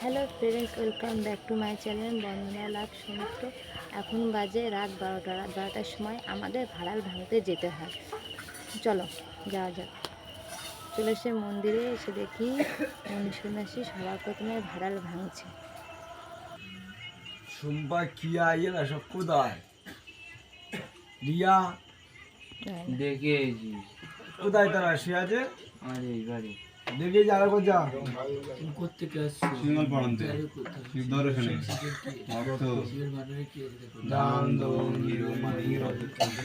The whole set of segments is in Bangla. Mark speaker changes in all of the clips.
Speaker 1: Hello friends welcome back to my channel Bandana love সমুদ্র এখন বাজে রাত বারোটা রাত বারোটার সময় আমাদের ভাড়াল ভাঙতে যেতে হয়। চলো যাওয়া যাক। চলে এসে মন্দিরে এসে দেখি মনীষ সন্ন্যাসী সবার প্রথমে ভাড়াল ভাঙছে।
Speaker 2: সুম্পা কিয়া এরা সব কোথায়? রিয়া?
Speaker 3: দেখেছি।
Speaker 2: কোথায় তারা? শুয়ে আছে?
Speaker 3: আরে এবারে
Speaker 2: দেখে যারা কোথা
Speaker 3: কোথেকে
Speaker 4: সিঙ্গল পড়ান্তে শিব দর্শনে ভক্ত দান দোন হিরো মানি রজত চন্দ্র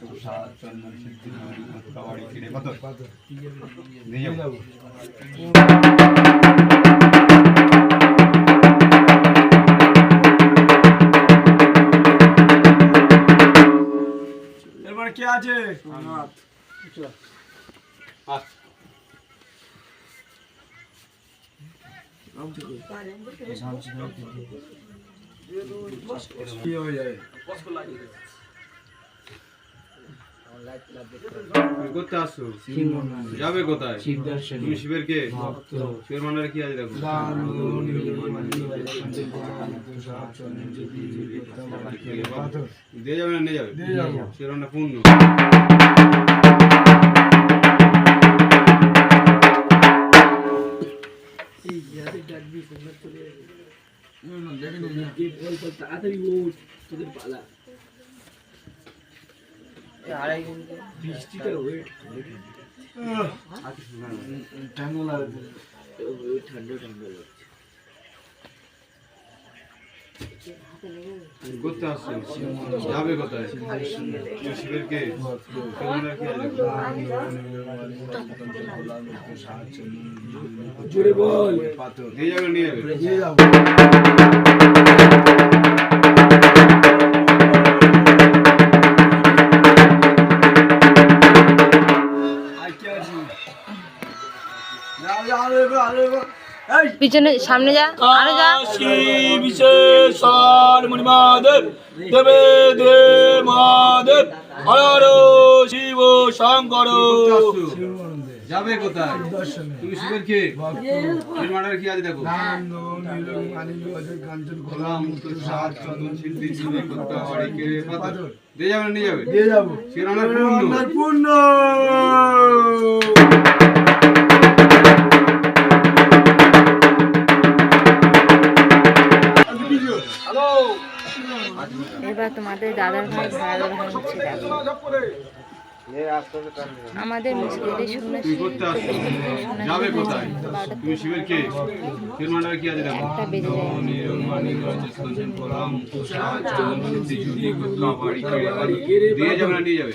Speaker 4: তুষার চন্দন সিদ্ধি মণি মুক্তাবাড়ি ফিরে কত নিয়ে যাব
Speaker 2: এরপর কে আছে?
Speaker 4: আস
Speaker 2: কি হয়ে যাবে
Speaker 4: কোথায় তুমি শিবের কে শিবের কি আছে দেখো দিয়ে যাবে না নিয়ে যাবে
Speaker 2: দিয়ে যাবো
Speaker 4: শিবের মান্ডা পূর্ণ
Speaker 3: তাড়াতাড়ি ওঠ তোদের পালা বৃষ্টিটা ওয়েট
Speaker 2: ঠান্ডা লাগবে
Speaker 3: ঠান্ডা ঠান্ডা লাগছে
Speaker 4: করতে আসছো যাবে কোথায়? তুমি শিবের কে শিবের মান্ডারে কি আছে দেখো
Speaker 2: জোরে বল। পাথর
Speaker 4: দিয়ে যাবে। নিয়ে যাবে।
Speaker 2: দিয়ে যাব আর কে আছে? যাও, যাও,
Speaker 1: পিছনে সামনে যা আরও যা
Speaker 5: মণিমাদেব দেবে দে মহাদেব হর শিব শঙ্কর
Speaker 4: যাবে কোথায়
Speaker 2: দর্শনে,
Speaker 4: তুমি শিবের কে মান্ডারে কি আছে দেখো। দিয়ে যাবে নিয়ে যাবে
Speaker 2: দিয়ে যাব
Speaker 4: পূর্ণ
Speaker 1: এবার তোমাদের দাদার ভাই ভাড়াল ভাঙছে দেখো আমাদের
Speaker 4: দেখো?
Speaker 1: একটা বেজে যায়।
Speaker 4: দিয়ে যাবে নিয়ে যাবে?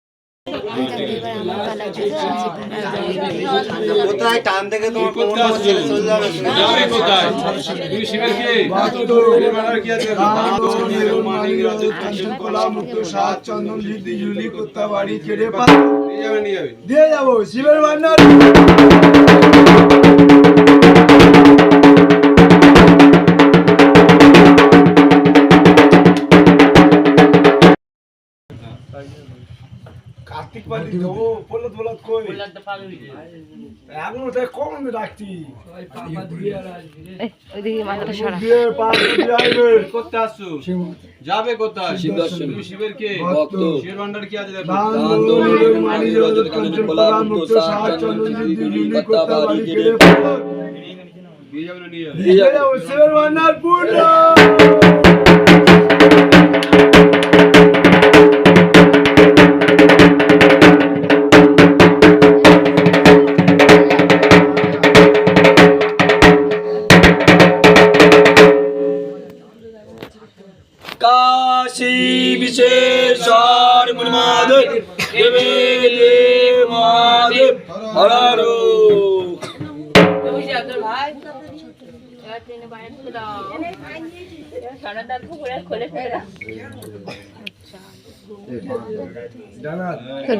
Speaker 4: কোথায়?
Speaker 6: টান থেকে তোমার
Speaker 4: আসছো যাবে। কোথায়? তুমি শিবের কে? আছে? যাবে। কোথায় শিবের কে?
Speaker 2: ভক্ত।
Speaker 4: শিবের ভান্ডার কি আছে দেখো?
Speaker 2: দোন নিরন মানি রজত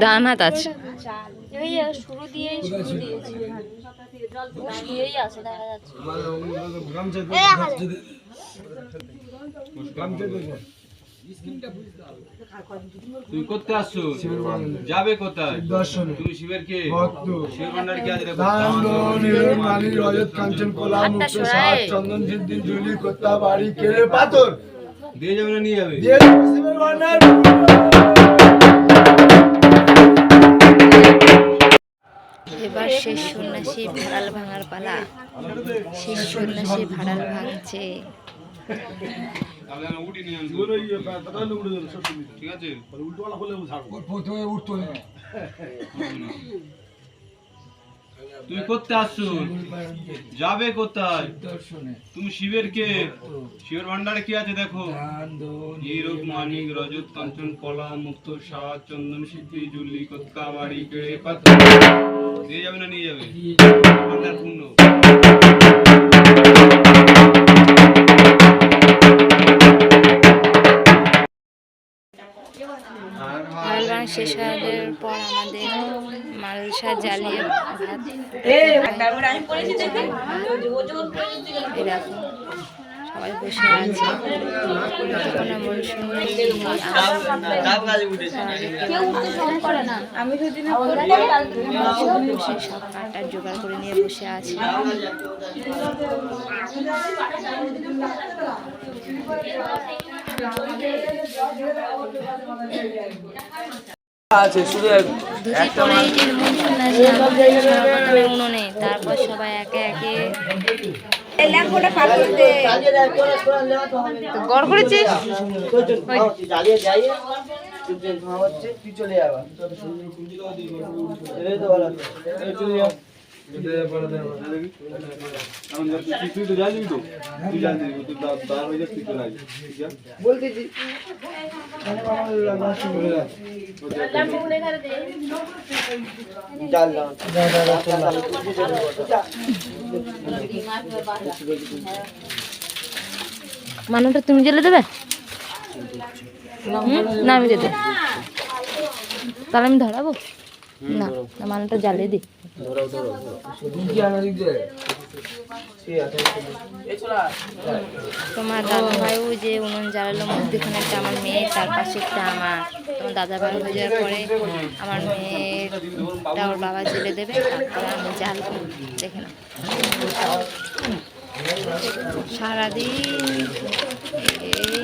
Speaker 1: ডান হাত আছে
Speaker 6: শুরু শুরু দিয়েছি আছে দেখা যাচ্ছে
Speaker 4: তুমি করতে আসছো যাবে কোথায়?
Speaker 2: দর্শনে।
Speaker 4: তুমি শিবের কে
Speaker 2: ভক্ত?
Speaker 4: শিবের ভান্ডার কি আছে
Speaker 2: দান দন মানি রজত কাঞ্চন কলা মুক্ত সাত চন্দন সিদ্ধি জুলি কোত্তা বাড়ি কেড়ে পাথর?
Speaker 4: দিয়ে যাবে না নিয়ে যাবে?
Speaker 2: দিয়ে শিবের ভান্ডার
Speaker 1: এবার শেষ সন্ন্যাসী ভাড়াল ভাঙার পালা। শেষ সন্ন্যাসী ভাড়াল ভাঙছে।
Speaker 4: তাহলে আমি উঠি নিয়ে ঠিক আছে?
Speaker 2: প্রথমে উঠতো।
Speaker 4: তুমি করতে আসছো? যাবে কোথায়? তুমি শিবের কে? শিবের ভান্ডারে কি আছে দেখো? হিরক মানিক রজত কাঞ্চন কলা মুক্ত সাত চন্দন সিদ্ধি জুলি কত্কা বাড়ি কেড়ে দিয়ে যাবে না নিয়ে যাবে? ভান্ডার পূর্ণ।
Speaker 1: শেষ হওয়ার পর আমাদের মালসা জ্বালিয়ে সবাই বসে আছে।
Speaker 6: আমি
Speaker 1: বসে সব কাঠটা জোগাড় করে নিয়ে বসে আছে
Speaker 3: আছে শুধু
Speaker 1: ধুতি পরে উনুনে তারপর সবাই একে একে গড় করেছিস
Speaker 3: তুই তো
Speaker 4: জানিস তুই জানিস তুই বার হয়ে
Speaker 3: বলতেছি
Speaker 1: মানাটা তুমি জেলে দেবে? না আমি যেতে তাহলে আমি ধরাবো? না না মানাটা জ্বালিয়ে দিই। তোমার দাদা ভাইও যে উনুন জ্বালালো, মধ্যখানে একটা আমার মেয়ে, তার পাশে একটা আমার, তোমার দাদা ভাই হয়ে যাওয়ার পরে আমার মেয়েটা ওর বাবা জেলে দেবে, তারপরে আমি জ্বালবো দেখে না সারাদিন এই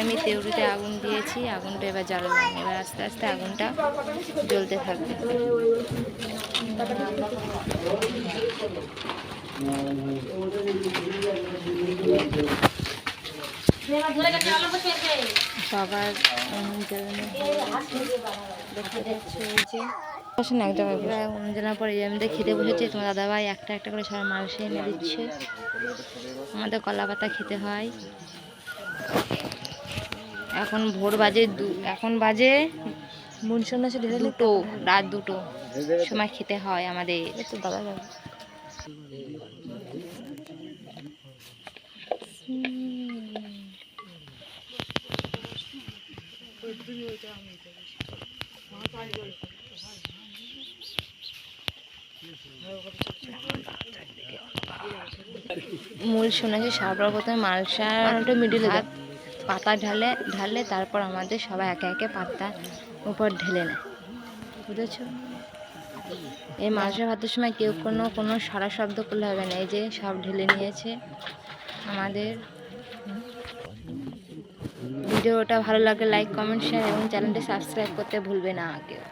Speaker 1: আমি তেউরিতে আগুন দিয়েছি, আগুনটা এবার জ্বালালাম এবার আস্তে আস্তে আগুনটা জ্বলতে থাকবে। সবার দেখতে যাচ্ছে। যে বসেন এক জায়গায় প্রায় পরে আমাদের খেতে বসেছে তোমার দাদাভাই একটা একটা করে সবার মালসে এনে দিচ্ছে। আমাদের কলা পাতা খেতে হয়। এখন ভোর বাজে দু এখন বাজে দুটো রাত দুটো। সময় খেতে হয় আমাদের। তো দাদা মূল সন্ন্যাসী প্রথমে মালসাটা মিডিলে হাত পাতা ঢালে ঢালে তারপর আমাদের সবাই একে একে পাতা উপর ঢেলে নেয়। বুঝেছ? এই মাংস ভাতের সময় কেউ কোনো কোনো সারা শব্দ করলে হবে না। এই যে সব ঢেলে নিয়েছে আমাদের। ভিডিওটা ভালো লাগলে লাইক কমেন্ট শেয়ার এবং চ্যানেলটি সাবস্ক্রাইব করতে ভুলবে না কেউ